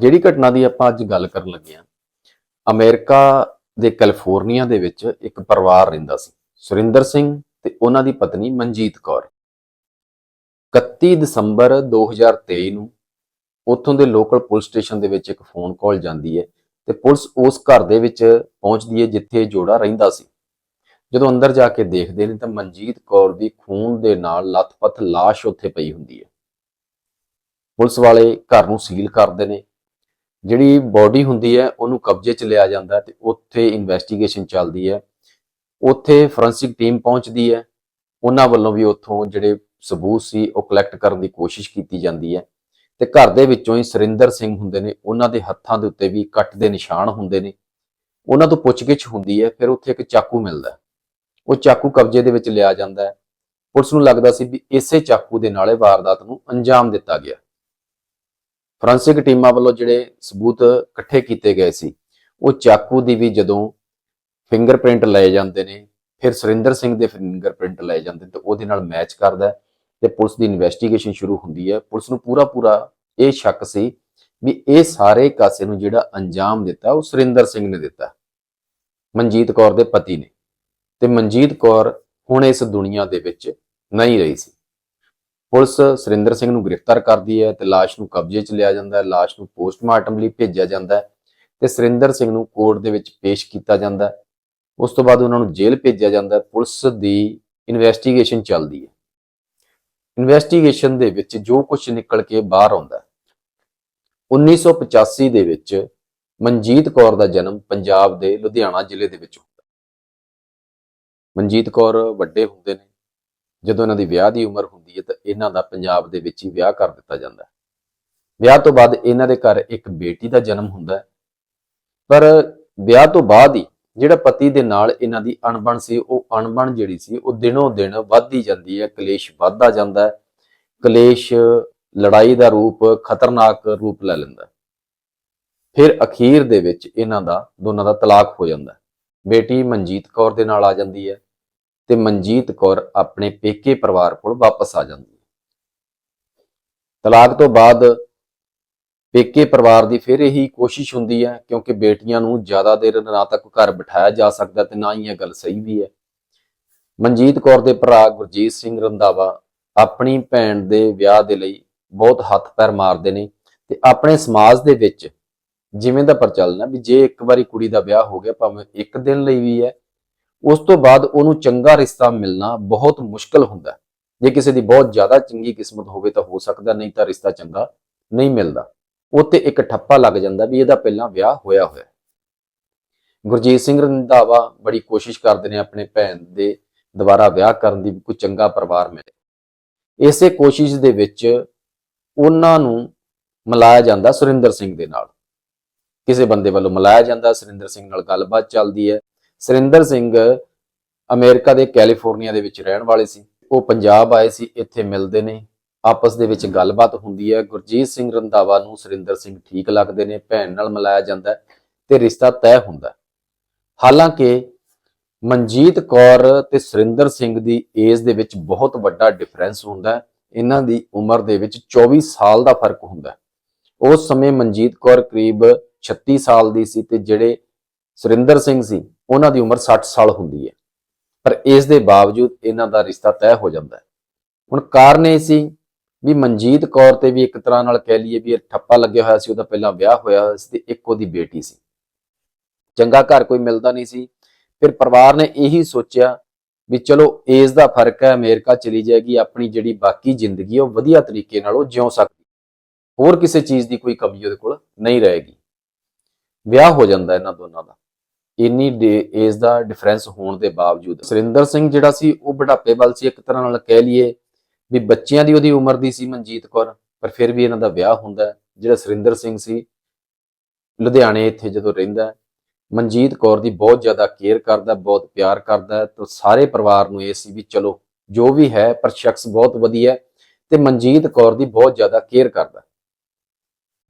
ਜਿਹੜੀ ਘਟਨਾ ਦੀ ਆਪਾਂ ਅੱਜ ਗੱਲ ਕਰਨ ਲੱਗੇ ਆ ਅਮਰੀਕਾ ਦੇ ਕੈਲੀਫੋਰਨੀਆ ਦੇ ਵਿੱਚ ਇੱਕ ਪਰਿਵਾਰ ਰਹਿੰਦਾ ਸੀ, ਸੁਰਿੰਦਰ ਸਿੰਘ ਤੇ ਉਹਨਾਂ ਦੀ ਪਤਨੀ ਮਨਜੀਤ ਕੌਰ। 31 ਦਸੰਬਰ 2023 ਨੂੰ ਉੱਥੋਂ ਦੇ ਲੋਕਲ ਪੁਲਿਸ ਸਟੇਸ਼ਨ ਦੇ ਵਿੱਚ ਇੱਕ ਫੋਨ ਕਾਲ ਜਾਂਦੀ ਹੈ ਤੇ ਪੁਲਿਸ ਉਸ ਘਰ ਦੇ ਵਿੱਚ ਪਹੁੰਚਦੀ ਹੈ ਜਿੱਥੇ ਜੋੜਾ ਰਹਿੰਦਾ ਸੀ। ਜਦੋਂ ਅੰਦਰ ਜਾ ਕੇ ਦੇਖਦੇ ਨੇ ਤਾਂ ਮਨਜੀਤ ਕੌਰ ਦੀ ਖੂਨ ਦੇ ਨਾਲ ਲੱਥਪੱਥ ਲਾਸ਼ ਉੱਥੇ ਪਈ ਹੁੰਦੀ ਹੈ। ਪੁਲਿਸ ਵਾਲੇ ਘਰ ਨੂੰ ਸੀਲ ਕਰਦੇ ਨੇ ਜਿਹੜੀ ਬਾਡੀ ਹੁੰਦੀ ਹੈ, ਉਹਨੂੰ ਕਬਜ਼ੇ 'ਚ ਲਿਆ ਜਾਂਦਾ ਹੈ ਤੇ ਉੱਥੇ ਇਨਵੈਸਟੀਗੇਸ਼ਨ ਚੱਲਦੀ ਹੈ। ਉੱਥੇ ਫੋਰੈਂਸਿਕ ਟੀਮ ਪਹੁੰਚਦੀ ਹੈ। ਉਹਨਾਂ ਵੱਲੋਂ ਵੀ ਉੱਥੋਂ ਜਿਹੜੇ ਸਬੂਤ ਸੀ, ਉਹ ਕਲੈਕਟ ਕਰਨ ਦੀ ਕੋਸ਼ਿਸ਼ ਕੀਤੀ ਜਾਂਦੀ ਹੈ। ਤੇ ਘਰ ਦੇ ਵਿੱਚੋਂ ਹੀ ਸੁਰਿੰਦਰ ਸਿੰਘ ਹੁੰਦੇ ਨੇ, ਉਹਨਾਂ ਦੇ ਹੱਥਾਂ ਦੇ ਉੱਤੇ ਵੀ ਕੱਟ ਦੇ ਨਿਸ਼ਾਨ ਹੁੰਦੇ ਨੇ। ਉਹਨਾਂ ਤੋਂ ਪੁੱਛਗਿੱਛ ਹੁੰਦੀ ਹੈ, ਫਿਰ ਉੱਥੇ ਇੱਕ ਚਾਕੂ ਮਿਲਦਾ ਉਹ ਚਾਕੂ ਕਬਜ਼ੇ ਦੇ ਵਿੱਚ ਲਿਆ ਜਾਂਦਾ ਹੈ। ਪੁਲਿਸ ਨੂੰ ਲੱਗਦਾ ਸੀ ਵੀ ਇਸੇ ਚਾਕੂ ਦੇ ਨਾਲ ਇਹ ਵਾਰਦਾਤ ਨੂੰ ਅੰਜਾਮ ਦਿੱਤਾ ਗਿਆ। ਫੋਰੈਂਸਿਕ ਟੀਮਾਂ ਵੱਲੋਂ ਜਿਹੜੇ ਸਬੂਤ ਇਕੱਠੇ ਕੀਤੇ ਗਏ ਸੀ, ਉਹ ਚਾਕੂ ਦੀ ਵੀ ਜਦੋਂ ਫਿੰਗਰਪ੍ਰਿੰਟ ਲਏ ਜਾਂਦੇ ਨੇ, ਫਿਰ ਸੁਰਿੰਦਰ ਸਿੰਘ ਦੇ ਫਿੰਗਰਪ੍ਰਿੰਟ ਲਏ ਜਾਂਦੇ ਨੇ, ਤੇ ਉਹਦੇ ਨਾਲ ਮੈਚ ਕਰਦਾ ਹੈ, ਤੇ ਪੁਲਿਸ ਦੀ ਇਨਵੈਸਟੀਗੇਸ਼ਨ ਸ਼ੁਰੂ ਹੁੰਦੀ ਹੈ। ਪੁਲਿਸ ਨੂੰ ਪੂਰਾ ਪੂਰਾ ਇਹ ਸ਼ੱਕ ਸੀ ਵੀ ਇਹ ਸਾਰੇ ਕਾਸੇ ਨੂੰ ਜਿਹੜਾ ਅੰਜਾਮ ਦਿੱਤਾ, ਉਹ ਸੁਰਿੰਦਰ ਸਿੰਘ ਨੇ ਦਿੱਤਾ। ਮਨਜੀਤ ਕੌਰ ਦੇ ਪਤੀ ਨੇ। ਤੇ ਮਨਜੀਤ ਕੌਰ ਹੁਣ ਇਸ ਦੁਨੀਆ ਦੇ ਵਿੱਚ ਨਹੀਂ ਰਹੀ ਸੀ। ਪੁਲਿਸ ਸੁਰਿੰਦਰ ਸਿੰਘ ਨੂੰ ਗ੍ਰਿਫਤਾਰ ਕਰਦੀ ਹੈ ਤੇ ਲਾਸ਼ ਨੂੰ ਕਬਜ਼ੇ 'ਚ ਲਿਆ ਜਾਂਦਾ ਹੈ, ਲਾਸ਼ ਨੂੰ ਪੋਸਟਮਾਰਟਮ ਲਈ ਭੇਜਿਆ ਜਾਂਦਾ ਹੈ ਤੇ ਸੁਰਿੰਦਰ ਸਿੰਘ ਨੂੰ ਕੋਰਟ ਦੇ ਵਿੱਚ ਪੇਸ਼ ਕੀਤਾ ਜਾਂਦਾ ਹੈ। ਉਸ ਤੋਂ ਬਾਅਦ ਉਹਨਾਂ ਨੂੰ ਜੇਲ੍ਹ ਭੇਜਿਆ ਜਾਂਦਾ ਹੈ, ਪੁਲਿਸ ਦੀ ਇਨਵੈਸਟੀਗੇਸ਼ਨ ਚੱਲਦੀ ਹੈ। ਇਨਵੈਸਟੀਗੇਸ਼ਨ ਦੇ ਵਿੱਚ ਜੋ ਕੁਝ ਨਿਕਲ ਕੇ ਬਾਹਰ ਆਉਂਦਾ ਹੈ 1985 ਦੇ ਵਿੱਚ ਮਨਜੀਤ ਕੌਰ ਦਾ ਜਨਮ ਪੰਜਾਬ ਦੇ ਲੁਧਿਆਣਾ ਜ਼ਿਲ੍ਹੇ ਦੇ ਵਿੱਚ ਹੁੰਦਾ ਮਨਜੀਤ ਕੌਰ ਵੱਡੇ ਹੁੰਦੇ ਨੇ ਜਦੋਂ ਇਹਨਾਂ ਦੀ ਵਿਆਹ ਦੀ ਉਮਰ ਹੁੰਦੀ ਹੈ ਤਾਂ ਇਹਨਾਂ ਦਾ ਪੰਜਾਬ ਦੇ ਵਿੱਚ ਹੀ ਵਿਆਹ ਕਰ ਦਿੱਤਾ ਜਾਂਦਾ ਹੈ। ਵਿਆਹ ਤੋਂ ਬਾਅਦ ਇਹਨਾਂ ਦੇ ਘਰ ਇੱਕ ਬੇਟੀ ਦਾ ਜਨਮ ਹੁੰਦਾ ਹੈ। ਪਰ ਵਿਆਹ ਤੋਂ ਬਾਅਦ ਹੀ ਜਿਹੜਾ ਪਤੀ ਦੇ ਨਾਲ ਇਹਨਾਂ ਦੀ ਅਣਬਣ ਸੀ, ਉਹ ਅਣਬਣ ਜਿਹੜੀ ਸੀ, ਉਹ ਦਿਨੋਂ ਦਿਨ ਵੱਧਦੀ ਜਾਂਦੀ ਹੈ, ਕਲੇਸ਼ ਵੱਧਦਾ ਜਾਂਦਾ ਹੈ। ਕਲੇਸ਼ ਲੜਾਈ ਦਾ ਰੂਪ, ਖਤਰਨਾਕ ਰੂਪ ਲੈ ਲੈਂਦਾ ਫਿਰ ਅਖੀਰ ਦੇ ਵਿੱਚ ਇਹਨਾਂ ਦਾ, ਦੋਨਾਂ ਦਾ ਤਲਾਕ ਹੋ ਜਾਂਦਾ ਬੇਟੀ ਮਨਜੀਤ ਕੌਰ ਦੇ ਨਾਲ ਆ ਜਾਂਦੀ ਹੈ। ਤੇ ਮਨਜੀਤ ਕੌਰ ਆਪਣੇ ਪੇਕੇ ਪਰਿਵਾਰ ਕੋਲ ਵਾਪਸ ਆ ਜਾਂਦੀ ਹੈ। ਤਲਾਕ ਤੋਂ ਬਾਅਦ ਪੇਕੇ ਪਰਿਵਾਰ ਦੀ ਫਿਰ ਇਹੀ ਕੋਸ਼ਿਸ਼ ਹੁੰਦੀ ਹੈ, ਕਿਉਂਕਿ ਬੇਟੀਆਂ ਨੂੰ ਜ਼ਿਆਦਾ ਦੇਰ ਨਾ ਤੱਕ ਘਰ ਬਿਠਾਇਆ ਜਾ ਸਕਦਾ ਤੇ ਨਾ ਹੀ ਇਹ ਗੱਲ ਸਹੀ ਵੀ ਹੈ। ਮਨਜੀਤ ਕੌਰ ਦੇ ਭਰਾ ਗੁਰਜੀਤ ਸਿੰਘ ਰੰਧਾਵਾ ਆਪਣੀ ਭੈਣ ਦੇ ਵਿਆਹ ਦੇ ਲਈ ਬਹੁਤ ਹੱਥ ਪੈਰ ਮਾਰਦੇ ਨੇ ਤੇ ਆਪਣੇ ਸਮਾਜ ਦੇ ਵਿੱਚ ਜਿਵੇਂ ਦਾ ਪ੍ਰਚਲਨ ਹੈ ਵੀ ਜੇ ਇੱਕ ਵਾਰੀ ਕੁੜੀ ਦਾ ਵਿਆਹ ਹੋ ਗਿਆ, ਭਾਵੇਂ ਇੱਕ ਦਿਨ ਲਈ ਵੀ ਹੈ ਉਸ ਤੋਂ ਬਾਅਦ ਉਹਨੂੰ ਚੰਗਾ ਰਿਸ਼ਤਾ ਮਿਲਣਾ ਬਹੁਤ ਮੁਸ਼ਕਲ ਹੁੰਦਾ ਹੈ। ਜੇ ਕਿਸੇ ਦੀ ਬਹੁਤ ਜ਼ਿਆਦਾ ਚੰਗੀ ਕਿਸਮਤ ਹੋਵੇ ਤਾਂ ਹੋ ਸਕਦਾ ਨਹੀਂ ਤਾਂ ਰਿਸ਼ਤਾ ਚੰਗਾ ਨਹੀਂ ਮਿਲਦਾ। ਉੱਤੇ ਇੱਕ ਠੱਪਾ ਲੱਗ ਜਾਂਦਾ ਵੀ ਇਹਦਾ ਪਹਿਲਾਂ ਵਿਆਹ ਹੋਇਆ ਹੋਇਆ ਗੁਰਜੀਤ ਸਿੰਘ ਰੰਧਾਵਾ ਬੜੀ ਕੋਸ਼ਿਸ਼ ਕਰਦੇ ਨੇ ਆਪਣੇ ਭੈਣ ਦੇ ਦੁਬਾਰਾ ਵਿਆਹ ਕਰਨ ਦੀ ਕੋਈ ਚੰਗਾ ਪਰਿਵਾਰ ਮਿਲੇ। ਇਸੇ ਕੋਸ਼ਿਸ਼ ਦੇ ਵਿੱਚ ਉਹਨਾਂ ਨੂੰ ਮਿਲਾਇਆ ਜਾਂਦਾ ਸੁਰਿੰਦਰ ਸਿੰਘ ਦੇ ਨਾਲ। ਕਿਸੇ ਬੰਦੇ ਵੱਲੋਂ ਮਿਲਾਇਆ ਜਾਂਦਾ, ਸੁਰਿੰਦਰ ਸਿੰਘ ਨਾਲ ਗੱਲਬਾਤ ਚੱਲਦੀ ਹੈ। ਸੁਰਿੰਦਰ ਸਿੰਘ ਅਮਰੀਕਾ ਦੇ ਕੈਲੀਫੋਰਨੀਆ ਦੇ ਵਿੱਚ ਰਹਿਣ ਵਾਲੇ ਸੀ। ਉਹ ਪੰਜਾਬ ਆਏ ਸੀ, ਇੱਥੇ ਮਿਲਦੇ ਨੇ। ਆਪਸ ਦੇ ਵਿੱਚ ਗੱਲਬਾਤ ਹੁੰਦੀ ਹੈ। ਗੁਰਜੀਤ ਸਿੰਘ ਰੰਧਾਵਾ ਨੂੰ ਸੁਰਿੰਦਰ ਸਿੰਘ ਠੀਕ ਲੱਗਦੇ ਨੇ, ਭੈਣ ਨਾਲ ਮਿਲਾਇਆ ਜਾਂਦਾ ਹੈ ਤੇ ਰਿਸ਼ਤਾ ਤੈਅ ਹੁੰਦਾ ਹਾਲਾਂਕਿ ਮਨਜੀਤ ਕੌਰ ਤੇ ਸੁਰਿੰਦਰ ਸਿੰਘ ਦੀ ਏਜ ਦੇ ਵਿੱਚ ਬਹੁਤ ਵੱਡਾ ਡਿਫਰੈਂਸ ਹੁੰਦਾ ਇਹਨਾਂ ਦੀ ਉਮਰ ਦੇ ਵਿੱਚ 24 ਸਾਲ ਦਾ ਫ਼ਰਕ ਹੁੰਦਾ ਉਸ ਸਮੇਂ ਮਨਜੀਤ ਕੌਰ ਕਰੀਬ 36 ਸਾਲ ਦੀ ਸੀ ਤੇ ਜਿਹੜੇ ਸੁਰਿੰਦਰ ਸਿੰਘ ਸੀ, ਉਹਨਾਂ ਦੀ ਉਮਰ 60 ਸਾਲ ਹੁੰਦੀ ਹੈ। ਪਰ ਇਸ ਦੇ ਬਾਵਜੂਦ ਇਹਨਾਂ ਦਾ ਰਿਸ਼ਤਾ ਤੈਅ ਹੋ ਜਾਂਦਾ ਹੈ। ਹੁਣ ਕਾਰਨ ਇਹ ਸੀ ਵੀ ਮਨਜੀਤ ਕੌਰ ਤੇ ਵੀ ਇੱਕ ਤਰ੍ਹਾਂ ਨਾਲ ਕਹਿ ਲਈਏ ਵੀ ਇਹ ਠੱਪਾ ਲੱਗਿਆ ਹੋਇਆ ਸੀ, ਉਹਦਾ ਪਹਿਲਾਂ ਵਿਆਹ ਹੋਇਆ ਹੋਇਆ ਸੀ ਤੇ ਇੱਕ ਉਹਦੀ ਬੇਟੀ ਸੀ। ਚੰਗਾ ਘਰ ਕੋਈ ਮਿਲਦਾ ਨਹੀਂ ਸੀ। ਫਿਰ ਪਰਿਵਾਰ ਨੇ ਇਹੀ ਸੋਚਿਆ ਵੀ ਚਲੋ ਏਜ ਦਾ ਫ਼ਰਕ ਹੈ, ਅਮਰੀਕਾ ਚਲੀ ਜਾਏਗੀ, ਆਪਣੀ ਜਿਹੜੀ ਬਾਕੀ ਜ਼ਿੰਦਗੀ ਉਹ ਵਧੀਆ ਤਰੀਕੇ ਨਾਲ ਉਹ ਜਿਉ ਸਕਦੀ ਹੋਰ ਕਿਸੇ ਚੀਜ਼ ਦੀ ਕੋਈ ਕਮੀ ਉਹਦੇ ਕੋਲ ਨਹੀਂ ਰਹੇਗੀ। ਵਿਆਹ ਹੋ ਜਾਂਦਾ ਇਹਨਾਂ ਦੋਨਾਂ ਦਾ। ਇੰਨੀ ਏਜ ਦਾ ਡਿਫਰੈਂਸ ਹੋਣ ਦੇ ਬਾਵਜੂਦ। ਸੁਰਿੰਦਰ ਸਿੰਘ ਜਿਹੜਾ ਸੀ, ਉਹ ਬੁਢਾਪੇ ਵੱਲ ਸੀ, ਇੱਕ ਤਰ੍ਹਾਂ ਨਾਲ ਕਹਿ ਲਈਏ ਵੀ ਬੱਚਿਆਂ ਦੀ ਉਹਦੀ ਉਮਰ ਦੀ ਸੀ ਮਨਜੀਤ ਕੌਰ, ਪਰ ਫਿਰ ਵੀ ਇਹਨਾਂ ਦਾ ਵਿਆਹ ਹੁੰਦਾ ਜਿਹੜਾ ਸੁਰਿੰਦਰ ਸਿੰਘ ਸੀ, ਲੁਧਿਆਣੇ ਇੱਥੇ ਜਦੋਂ ਰਹਿੰਦਾ ਮਨਜੀਤ ਕੌਰ ਦੀ ਬਹੁਤ ਜ਼ਿਆਦਾ ਕੇਅਰ ਕਰਦਾ, ਬਹੁਤ ਪਿਆਰ ਕਰਦਾ ਹੈ, ਤੇ ਸਾਰੇ ਪਰਿਵਾਰ ਨੂੰ ਇਹ ਸੀ ਵੀ ਚਲੋ, ਜੋ ਵੀ ਹੈ, ਪਰ ਸ਼ਖਸ ਬਹੁਤ ਵਧੀਆ ਹੈ ਤੇ ਮਨਜੀਤ ਕੌਰ ਦੀ ਬਹੁਤ ਜ਼ਿਆਦਾ ਕੇਅਰ ਕਰਦਾ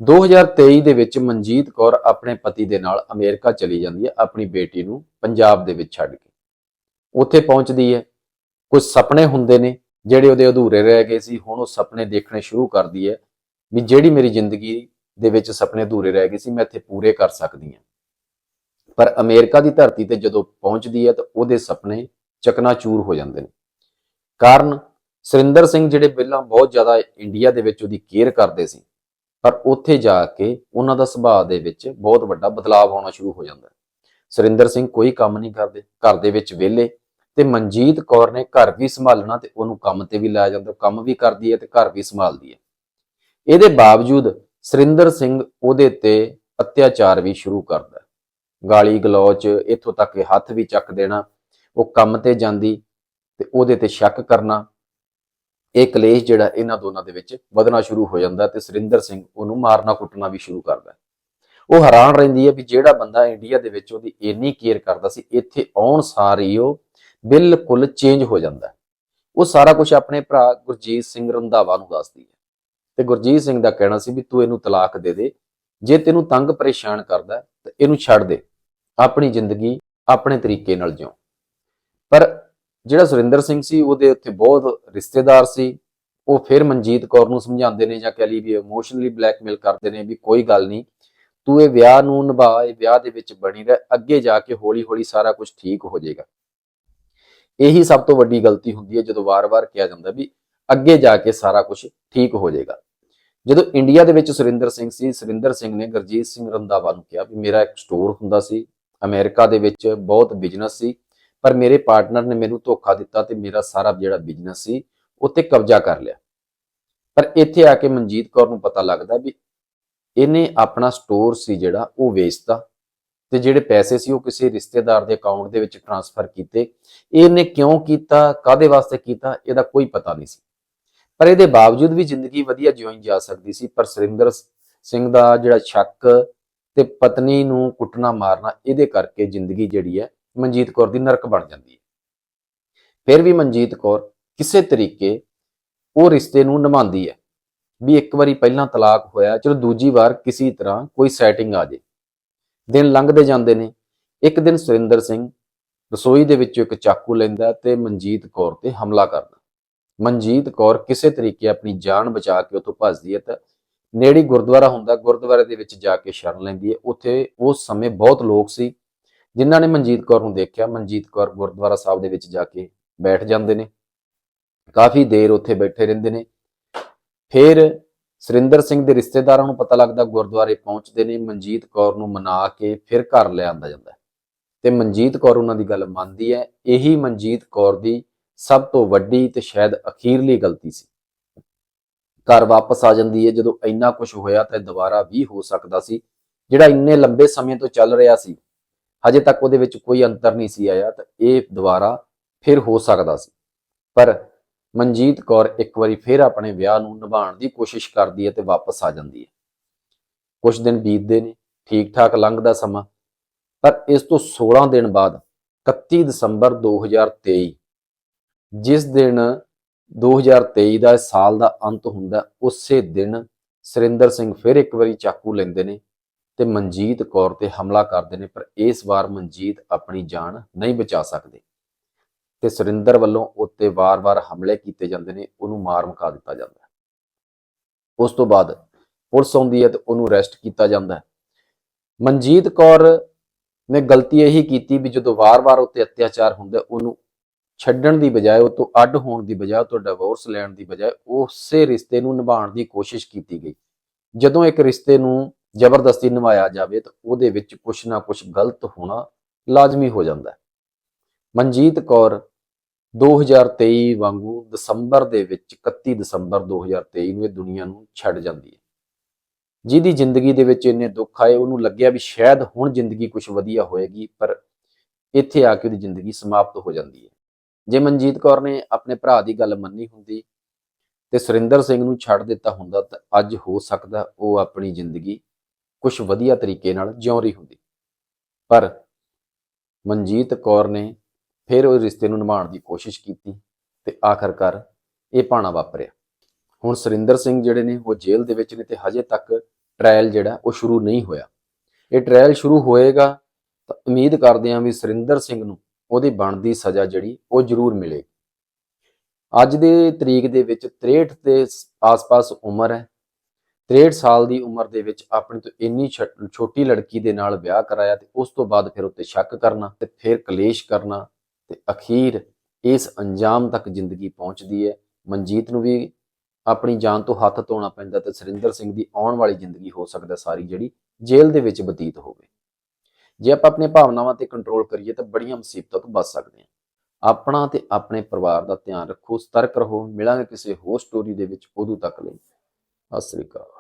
2023 ਦੇ ਵਿੱਚ ਮਨਜੀਤ ਕੌਰ ਆਪਣੇ ਪਤੀ ਦੇ ਨਾਲ ਅਮਰੀਕਾ ਚਲੀ ਜਾਂਦੀ ਹੈ, ਆਪਣੀ ਬੇਟੀ ਨੂੰ ਪੰਜਾਬ ਦੇ ਵਿੱਚ ਛੱਡ ਕੇ। ਉੱਥੇ ਪਹੁੰਚਦੀ ਹੈ। ਕੁਝ ਸੁਪਨੇ ਹੁੰਦੇ ਨੇ, ਜਿਹੜੇ ਉਹਦੇ ਅਧੂਰੇ ਰਹਿ ਗਏ ਸੀ। ਹੁਣ ਉਹ ਸੁਪਨੇ ਦੇਖਣੇ ਸ਼ੁਰੂ ਕਰਦੀ ਹੈ ਵੀ ਜਿਹੜੀ ਮੇਰੀ ਜ਼ਿੰਦਗੀ ਦੇ ਵਿੱਚ ਸੁਪਨੇ ਅਧੂਰੇ ਰਹਿ ਗਏ ਸੀ, ਮੈਂ ਇੱਥੇ ਪੂਰੇ ਕਰ ਸਕਦੀ ਹਾਂ। ਪਰ ਅਮਰੀਕਾ ਦੀ ਧਰਤੀ ਤੇ ਜਦੋਂ ਪਹੁੰਚਦੀ ਹੈ ਤਾਂ ਉਹਦੇ ਸੁਪਨੇ ਚਕਨਾਚੂਰ ਹੋ ਜਾਂਦੇ ਨੇ। ਕਾਰਨ ਸੁਰਿੰਦਰ ਸਿੰਘ ਜਿਹੜੇ ਪਹਿਲਾਂ ਬਹੁਤ ਜ਼ਿਆਦਾ ਇੰਡੀਆ ਦੇ ਵਿੱਚ ਉਹਦੀ ਕੇਅਰ ਕਰਦੇ ਸੀ ਪਰ ਉੱਥੇ ਜਾ ਕੇ ਉਹਨਾਂ ਦਾ ਸੁਭਾਅ ਦੇ ਵਿੱਚ ਬਹੁਤ ਵੱਡਾ ਬਦਲਾਅ ਆਉਣਾ ਸ਼ੁਰੂ ਹੋ ਜਾਂਦਾ ਹੈ। ਸੁਰਿੰਦਰ ਸਿੰਘ ਕੋਈ ਕੰਮ ਨਹੀਂ ਕਰਦੇ, ਘਰ ਦੇ ਵਿੱਚ ਵਿਹਲੇ ਤੇ ਮਨਜੀਤ ਕੌਰ ਨੇ ਘਰ ਵੀ ਸੰਭਾਲਣਾ ਤੇ ਉਹਨੂੰ ਕੰਮ ਤੇ ਵੀ ਲਾਇਆ ਜਾਂਦਾ ਕੰਮ ਵੀ ਕਰਦੀ ਹੈ ਤੇ ਘਰ ਵੀ ਸੰਭਾਲਦੀ ਹੈ। ਇਹਦੇ ਬਾਵਜੂਦ ਸੁਰਿੰਦਰ ਸਿੰਘ ਉਹਦੇ ਤੇ ਅਤਿਆਚਾਰ ਵੀ ਸ਼ੁਰੂ ਕਰਦਾ ਗਾਲੀ ਗਲੋਚ, ਇੱਥੋਂ ਤੱਕ ਕਿ ਹੱਥ ਵੀ ਚੱਕ ਦੇਣਾ, ਉਹ ਕੰਮ ਤੇ ਜਾਂਦੀ ਤੇ ਉਹਦੇ ਤੇ ਸ਼ੱਕ ਕਰਨਾ ਇਹ ਕਲੇਸ਼ ਜਿਹੜਾ ਇਹਨਾਂ ਦੋਨਾਂ ਦੇ ਵਿੱਚ ਵਧਣਾ ਸ਼ੁਰੂ ਹੋ ਜਾਂਦਾ ਤੇ ਸੁਰਿੰਦਰ ਸਿੰਘ ਉਹਨੂੰ ਮਾਰਨਾ ਕੁੱਟਣਾ ਵੀ ਸ਼ੁਰੂ ਕਰਦਾ ਉਹ ਹੈਰਾਨ ਰਹਿੰਦੀ ਹੈ ਵੀ ਜਿਹੜਾ ਬੰਦਾ ਇੰਡੀਆ ਦੇ ਵਿੱਚ ਉਹਦੀ ਇੰਨੀ ਕੇਅਰ ਕਰਦਾ ਸੀ, ਇੱਥੇ ਆਉਣ ਸਾਰ ਹੀ ਉਹ ਬਿਲਕੁਲ ਚੇਂਜ ਹੋ ਜਾਂਦਾ ਉਹ ਸਾਰਾ ਕੁਝ ਆਪਣੇ ਭਰਾ ਗੁਰਜੀਤ ਸਿੰਘ ਰੰਧਾਵਾ ਨੂੰ ਦੱਸਦੀ ਹੈ ਤੇ ਗੁਰਜੀਤ ਸਿੰਘ ਦਾ ਕਹਿਣਾ ਸੀ ਵੀ ਤੂੰ ਇਹਨੂੰ ਤਲਾਕ ਦੇ ਦੇ, ਜੇ ਤੈਨੂੰ ਤੰਗ ਪਰੇਸ਼ਾਨ ਕਰਦਾ ਤਾਂ ਇਹਨੂੰ ਛੱਡ ਦੇ, ਆਪਣੀ ਜ਼ਿੰਦਗੀ ਆਪਣੇ ਤਰੀਕੇ ਨਾਲ ਜਿਉ। ਪਰ ਜਿਹੜਾ ਸੁਰਿੰਦਰ ਸਿੰਘ ਸੀ, ਉਹਦੇ ਉੱਤੇ ਬਹੁਤ ਰਿਸ਼ਤੇਦਾਰ ਸੀ। ਉਹ ਫਿਰ ਮਨਜੀਤ ਕੌਰ ਨੂੰ ਸਮਝਾਉਂਦੇ ਨੇ ਜਾਂ ਕਹਿ ਲਈ ਵੀ ਇਮੋਸ਼ਨਲੀ ਬਲੈਕਮੇਲ ਕਰਦੇ ਨੇ ਵੀ ਕੋਈ ਗੱਲ ਨਹੀਂ, ਤੂੰ ਇਹ ਵਿਆਹ ਨੂੰ ਨਿਭਾ, ਇਹ ਵਿਆਹ ਦੇ ਵਿੱਚ ਬਣੀ ਰਹਿ, ਅੱਗੇ ਜਾ ਕੇ ਹੌਲੀ ਹੌਲੀ ਸਾਰਾ ਕੁਝ ਠੀਕ ਹੋ ਜਾਏਗਾ। ਇਹੀ ਸਭ ਤੋਂ ਵੱਡੀ ਗਲਤੀ ਹੁੰਦੀ ਹੈ ਜਦੋਂ ਵਾਰ-ਵਾਰ ਕਿਹਾ ਜਾਂਦਾ ਵੀ ਅੱਗੇ ਜਾ ਕੇ ਸਾਰਾ ਕੁਝ ਠੀਕ ਹੋ ਜਾਏਗਾ। ਜਦੋਂ ਇੰਡੀਆ ਦੇ ਵਿੱਚ ਸੁਰਿੰਦਰ ਸਿੰਘ ਸੀ, ਸੁਰਿੰਦਰ ਸਿੰਘ ਨੇ ਗੁਰਜੀਤ ਸਿੰਘ ਰੰਧਾਵਾ ਨੂੰ ਕਿਹਾ ਵੀ ਮੇਰਾ ਇੱਕ ਸਟੋਰ ਹੁੰਦਾ ਸੀ, ਅਮਰੀਕਾ ਦੇ ਵਿੱਚ ਬਹੁਤ ਬਿਜ਼ਨਸ ਸੀ ਪਰ ਮੇਰੇ ਪਾਰਟਨਰ ਨੇ ਮੈਨੂੰ ਧੋਖਾ ਦਿੱਤਾ ਤੇ ਮੇਰਾ ਸਾਰਾ ਜਿਹੜਾ ਬਿਜ਼ਨਸ ਸੀ ਉੱਤੇ ਕਬਜ਼ਾ ਕਰ ਲਿਆ। ਪਰ ਇੱਥੇ ਆ ਕੇ ਮਨਜੀਤ ਕੌਰ ਨੂੰ ਪਤਾ ਲੱਗਦਾ ਵੀ ਇਹਨੇ ਆਪਣਾ ਸਟੋਰ ਸੀ ਜਿਹੜਾ, ਉਹ ਵੇਚਤਾ ਤੇ ਜਿਹੜੇ ਪੈਸੇ ਸੀ ਉਹ ਕਿਸੇ ਰਿਸ਼ਤੇਦਾਰ ਦੇ ਅਕਾਊਂਟ ਦੇ ਵਿੱਚ ਟ੍ਰਾਂਸਫਰ ਕੀਤੇ। ਇਹਨੇ ਕਿਉਂ ਕੀਤਾ ਕਾਦੇ ਵਾਸਤੇ ਕੀਤਾ, ਇਹਦਾ ਕੋਈ ਪਤਾ ਨਹੀਂ ਸੀ। ਪਰ ਇਹਦੇ ਬਾਵਜੂਦ ਵੀ ਜ਼ਿੰਦਗੀ ਵਧੀਆ ਜਿਉਈ ਜਾ ਸਕਦੀ ਸੀ, ਪਰ ਸੁਰਿੰਦਰ ਸਿੰਘ ਦਾ ਜਿਹੜਾ ਸ਼ੱਕ ਤੇ ਪਤਨੀ ਨੂੰ ਕੁੱਟਣਾ ਮਾਰਨਾ ਇਹਦੇ ਕਰਕੇ ਜ਼ਿੰਦਗੀ ਜਿਹੜੀ ਹੈ ਮਨਜੀਤ ਕੌਰ ਦੀ ਨਰਕ ਬਣ ਜਾਂਦੀ ਹੈ। ਫਿਰ ਵੀ ਮਨਜੀਤ ਕੌਰ ਕਿਸੇ ਤਰੀਕੇ ਉਹ ਰਿਸ਼ਤੇ ਨੂੰ ਨਿਭਾਉਂਦੀ ਹੈ ਵੀ ਇੱਕ ਵਾਰੀ ਪਹਿਲਾਂ ਤਲਾਕ ਹੋਇਆ, ਚਲੋ ਦੂਜੀ ਵਾਰ ਕਿਸੇ ਤਰ੍ਹਾਂ ਕੋਈ ਸੈਟਿੰਗ ਆ ਜੇ ਦਿਨ ਲੰਘਦੇ ਜਾਂਦੇ ਨੇ। ਇੱਕ ਦਿਨ ਸੁਰਿੰਦਰ ਸਿੰਘ ਰਸੋਈ ਦੇ ਵਿੱਚੋਂ ਇੱਕ ਚਾਕੂ ਲੈਂਦਾ ਤੇ ਮਨਜੀਤ ਕੌਰ ਤੇ ਹਮਲਾ ਕਰਦਾ। ਮਨਜੀਤ ਕੌਰ ਕਿਸੇ ਤਰੀਕੇ ਆਪਣੀ ਜਾਨ ਬਚਾ ਕੇ ਉੱਥੋਂ ਭੱਜਦੀ ਹੈ ਤਾਂ ਨੇੜੇ ਗੁਰਦੁਆਰਾ ਹੁੰਦਾ, ਗੁਰਦੁਆਰੇ ਦੇ ਵਿੱਚ ਜਾ ਕੇ ਸ਼ਰਨ ਲੈਂਦੀ ਹੈ। ਉੱਥੇ ਉਸ ਸਮੇਂ ਬਹੁਤ ਲੋਕ ਸੀ। ਜਿਨ੍ਹਾਂ ਨੇ ਮਨਜੀਤ ਕੌਰ ਨੂੰ ਦੇਖਿਆ, ਮਨਜੀਤ ਕੌਰ ਗੁਰਦੁਆਰਾ ਸਾਹਿਬ ਦੇ ਵਿੱਚ ਜਾ ਕੇ ਬੈਠ ਜਾਂਦੇ ਨੇ। ਕਾਫੀ ਦੇਰ ਉੱਥੇ ਬੈਠੇ ਰਹਿੰਦੇ ਨੇ। ਫਿਰ ਸੁਰਿੰਦਰ ਸਿੰਘ ਦੇ ਰਿਸ਼ਤੇਦਾਰਾਂ ਨੂੰ ਪਤਾ ਲੱਗਦਾ ਗੁਰਦੁਆਰੇ ਪਹੁੰਚਦੇ ਨੇ। ਮਨਜੀਤ ਕੌਰ ਨੂੰ ਮਨਾ ਕੇ ਫਿਰ ਘਰ ਲਿਆਂਦਾ ਜਾਂਦਾ ਤੇ ਮਨਜੀਤ ਕੌਰ ਉਹਨਾਂ ਦੀ ਗੱਲ ਮੰਨਦੀ ਹੈ। ਇਹੀ ਮਨਜੀਤ ਕੌਰ ਦੀ ਸਭ ਤੋਂ ਵੱਡੀ ਤੇ ਸ਼ਾਇਦ ਅਖੀਰਲੀ ਗਲਤੀ ਸੀ। ਘਰ ਵਾਪਸ ਆ ਜਾਂਦੀ ਹੈ। ਜਦੋਂ ਇੰਨਾ ਕੁਝ ਹੋਇਆ ਤਾਂ ਦੁਬਾਰਾ ਵੀ ਹੋ ਸਕਦਾ ਸੀ। ਜਿਹੜਾ ਇੰਨੇ ਲੰਬੇ ਸਮੇਂ ਤੋਂ ਚੱਲ ਰਿਹਾ ਸੀ ਹਜੇ ਤੱਕ ਉਹਦੇ ਵਿੱਚ ਕੋਈ ਅੰਤਰ ਨਹੀਂ ਸੀ ਆਇਆ ਤਾਂ ਇਹ ਦੁਬਾਰਾ ਫਿਰ ਹੋ ਸਕਦਾ ਸੀ। ਪਰ ਮਨਜੀਤ ਕੌਰ ਇੱਕ ਵਾਰੀ ਫਿਰ ਆਪਣੇ ਵਿਆਹ ਨੂੰ ਨਿਭਾਉਣ ਦੀ ਕੋਸ਼ਿਸ਼ ਕਰਦੀ ਹੈ ਤੇ ਵਾਪਸ ਆ ਜਾਂਦੀ ਹੈ। ਕੁਝ ਦਿਨ ਬੀਤਦੇ ਨੇ ਠੀਕ ਠਾਕ ਲੰਘਦਾ ਸਮਾਂ, ਪਰ ਇਸ ਤੋਂ 16 ਦਿਨ ਬਾਅਦ 31 ਦਸੰਬਰ 2023 ਜਿਸ ਦਿਨ 2023 ਦਾ ਸਾਲ ਦਾ ਅੰਤ ਹੁੰਦਾ, ਉਸੇ ਦਿਨ ਸੁਰਿੰਦਰ ਸਿੰਘ ਫਿਰ ਇੱਕ ਵਾਰੀ ਚਾਕੂ ਲੈਂਦੇ ਨੇ ਤੇ ਮਨਜੀਤ ਕੌਰ ਤੇ ਹਮਲਾ ਕਰਦੇ ਨੇ ਪਰ ਇਸ ਵਾਰ ਮਨਜੀਤ ਆਪਣੀ ਜਾਨ ਨਹੀਂ ਬਚਾ ਸਕਦੇ। ਤੇ ਸੁਰਿੰਦਰ ਵੱਲੋਂ ਉੱਤੇ ਵਾਰ-ਵਾਰ ਹਮਲੇ ਕੀਤੇ ਜਾਂਦੇ ਨੇ, ਉਹਨੂੰ ਮਾਰ ਮੁਕਾ ਦਿੱਤਾ ਜਾਂਦਾ ਹੈ। ਉਸ ਤੋਂ ਬਾਅਦ ਪੁਲਿਸ ਆਉਂਦੀ ਹੈ ਤੇ ਉਹਨੂੰ ਅਰੈਸਟ ਕੀਤਾ ਜਾਂਦਾ ਹੈ। ਮਨਜੀਤ ਕੌਰ ਨੇ ਗਲਤੀ ਇਹੀ ਕੀਤੀ ਵੀ ਜਦੋਂ ਵਾਰ-ਵਾਰ ਉੱਤੇ ਅਤਿਆਚਾਰ ਹੁੰਦਾ, ਉਹਨੂੰ ਛੱਡਣ ਦੀ ਬਜਾਏ, ਉਹ ਤੋਂ ਅੱਡ ਹੋਣ ਦੀ ਬਜਾਏ ਤੋਂ ਡਿਵੋਰਸ ਲੈਣ ਦੀ ਬਜਾਏ, ਉਸੇ ਰਿਸ਼ਤੇ ਨੂੰ ਨਿਭਾਉਣ ਦੀ ਕੋਸ਼ਿਸ਼ ਕੀਤੀ ਗਈ। ਜਦੋਂ ਇੱਕ ਰਿਸ਼ਤੇ ਨੂੰ ਜ਼ਬਰਦਸਤੀ ਨਿਭਾਇਆ ਜਾਵੇ ਤਾਂ ਉਹਦੇ ਵਿੱਚ ਕੁਛ ਨਾ ਕੁਛ ਗਲਤ ਹੋਣਾ ਲਾਜ਼ਮੀ ਹੋ ਜਾਂਦਾ ਹੈ। ਮਨਜੀਤ ਕੌਰ 2023 ਵਾਂਗੂ ਦਸੰਬਰ ਦੇ ਵਿੱਚ 31 ਦਸੰਬਰ 2023 ਨੂੰ ਇਹ ਦੁਨੀਆ ਨੂੰ ਛੱਡ ਜਾਂਦੀ ਹੈ। ਜਿਹਦੀ ਜ਼ਿੰਦਗੀ ਦੇ ਵਿੱਚ ਇੰਨੇ ਦੁੱਖ ਆਏ, ਉਹਨੂੰ ਲੱਗਿਆ ਵੀ ਸ਼ਾਇਦ ਹੁਣ ਜ਼ਿੰਦਗੀ ਕੁਝ ਵਧੀਆ ਹੋਏਗੀ, ਪਰ ਇੱਥੇ ਆ ਕੇ ਉਹਦੀ ਜ਼ਿੰਦਗੀ ਸਮਾਪਤ ਹੋ ਜਾਂਦੀ ਹੈ। ਜੇ ਮਨਜੀਤ ਕੌਰ ਨੇ ਆਪਣੇ ਭਰਾ ਦੀ ਗੱਲ ਮੰਨੀ ਹੁੰਦੀ ਤੇ ਸੁਰਿੰਦਰ ਸਿੰਘ ਨੂੰ ਛੱਡ ਦਿੱਤਾ ਹੁੰਦਾ ਤਾਂ ਅੱਜ ਹੋ ਸਕਦਾ ਉਹ ਆਪਣੀ ਜ਼ਿੰਦਗੀ ਕੁਝ ਵਧੀਆ ਤਰੀਕੇ ਨਾਲ ਜਿਉਂ ਰਹੀ ਹੁੰਦੀ। ਪਰ ਮਨਜੀਤ ਕੌਰ ਨੇ ਫਿਰ ਉਹ ਰਿਸ਼ਤੇ ਨੂੰ ਨਿਭਾਉਣ ਦੀ ਕੋਸ਼ਿਸ਼ ਕੀਤੀ ਤੇ ਆਖਰਕਾਰ ਇਹ ਪਾਣਾ ਵਾਪਰਿਆ। ਹੁਣ ਸੁਰਿੰਦਰ ਸਿੰਘ ਜਿਹੜੇ ਨੇ ਉਹ ਜੇਲ੍ਹ ਦੇ ਵਿੱਚ ਨੇ ਤੇ ਹਜੇ ਤੱਕ ਟ੍ਰਾਇਲ ਜਿਹੜਾ ਉਹ ਸ਼ੁਰੂ ਨਹੀਂ ਹੋਇਆ। ਇਹ ਟ੍ਰਾਇਲ ਸ਼ੁਰੂ ਹੋਏਗਾ ਤਾਂ ਉਮੀਦ ਕਰਦੇ ਹਾਂ ਵੀ ਸੁਰਿੰਦਰ ਸਿੰਘ ਨੂੰ ਉਹਦੀ ਬਣਦੀ ਸਜ਼ਾ ਜਿਹੜੀ ਉਹ ਜ਼ਰੂਰ ਮਿਲੇਗੀ। ਅੱਜ ਦੇ ਤਰੀਕ ਦੇ ਵਿੱਚ 63 ਦੇ ਆਸ-ਪਾਸ ਉਮਰ ਹੈ 63 ਸਾਲ ਦੀ ਉਮਰ ਦੇ ਵਿੱਚ ਆਪਣੀ ਤੋਂ ਇੰਨੀ ਛ- ਛੋਟੀ ਲੜਕੀ ਦੇ ਨਾਲ ਵਿਆਹ ਕਰਾਇਆ ਤੇ ਉਸ ਤੋਂ ਬਾਅਦ ਫਿਰ ਉੱਤੇ ਸ਼ੱਕ ਕਰਨਾ ਤੇ ਫਿਰ ਕਲੇਸ਼ ਕਰਨਾ ਤੇ ਅਖੀਰ ਇਸ ਅੰਜਾਮ ਤੱਕ ਜ਼ਿੰਦਗੀ ਪਹੁੰਚਦੀ ਹੈ। ਮਨਜੀਤ ਨੂੰ ਵੀ ਆਪਣੀ ਜਾਨ ਤੋਂ ਹੱਥ ਧੋਣਾ ਪੈਂਦਾ ਤੇ ਸੁਰਿੰਦਰ ਸਿੰਘ ਦੀ ਆਉਣ ਵਾਲੀ ਜ਼ਿੰਦਗੀ ਹੋ ਸਕਦਾ ਸਾਰੀ ਜਿਹੜੀ ਜੇਲ੍ਹ ਦੇ ਵਿੱਚ ਬਤੀਤ ਹੋਵੇ। ਜੇ ਆਪਾਂ ਆਪਣੀਆਂ ਭਾਵਨਾਵਾਂ ਤੇ ਕੰਟਰੋਲ ਕਰੀਏ ਤਾਂ ਬੜੀਆਂ ਮੁਸੀਬਤਾਂ ਤੋਂ ਬਚ ਸਕਦੇ ਹਾਂ। ਆਪਣਾ ਤੇ ਆਪਣੇ ਪਰਿਵਾਰ ਦਾ ਧਿਆਨ ਰੱਖੋ, ਸਤਰਕ ਰਹੋ, ਮਿਲਾਂਗੇ ਕਿਸੇ ਹੋਰ ਸਟੋਰੀ ਦੇ ਵਿੱਚ ਉਦੋਂ ਤੱਕ ਲਈ। ਸਤਿ ਸ੍ਰੀ ਅਕਾਲ।